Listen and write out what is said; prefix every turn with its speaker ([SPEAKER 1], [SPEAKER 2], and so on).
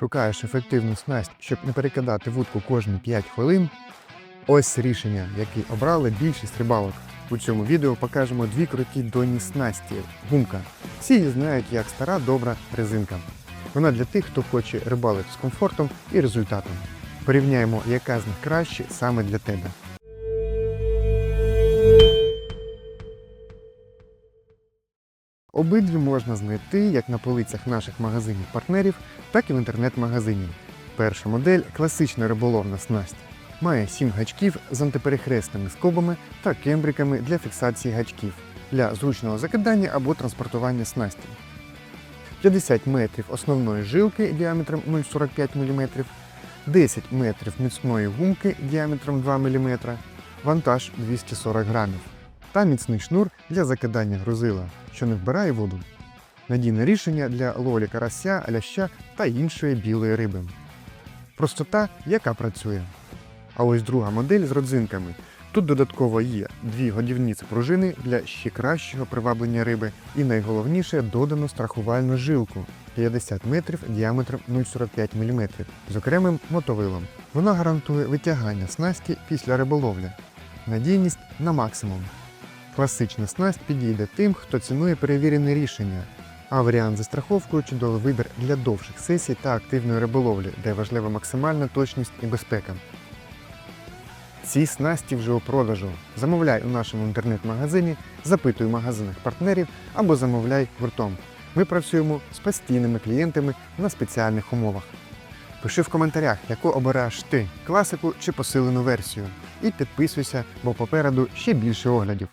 [SPEAKER 1] Шукаєш ефективну снасть, щоб не перекидати вудку кожні 5 хвилин. Ось рішення, яке обрали більшість рибалок. У цьому відео покажемо дві круті донні снасті гумка. Всі її знають як стара добра резинка. Вона для тих, хто хоче рибалити з комфортом і результатом. Порівняємо, яка з них краще саме для тебе. Обидві можна знайти як на полицях наших магазинів-партнерів, так і в інтернет-магазині. Перша модель класична риболовна снасть. Має 7 гачків з антиперехресними скобами та кембриками для фіксації гачків для зручного закидання або транспортування снасті. 50 метрів основної жилки діаметром 0,45 мм, 10 метрів міцної гумки діаметром 2 мм, вантаж 240 грамів та міцний шнур для закидання грузила, що не вбирає воду. Надійне рішення для ловлі карася, ляща та іншої білої риби. Простота, яка працює. А ось друга модель з родзинками. Тут додатково є дві годівниці пружини для ще кращого приваблення риби і найголовніше додано страхувальну жилку 50 метрів діаметром 0,45 мм з окремим мотовилом. Вона гарантує витягання снасті після риболовлі. Надійність на максимум. Класична снасть підійде тим, хто цінує перевірене рішення. А варіант зі страховкою чудовий вибір для довших сесій та активної риболовлі, де важлива максимальна точність і безпека. Ці снасті вже у продажу. Замовляй у нашому інтернет-магазині, запитуй в магазинах партнерів або замовляй гуртом. Ми працюємо з постійними клієнтами на спеціальних умовах. Пиши в коментарях, яку обираєш ти класику чи посилену версію. І підписуйся, бо попереду ще більше оглядів.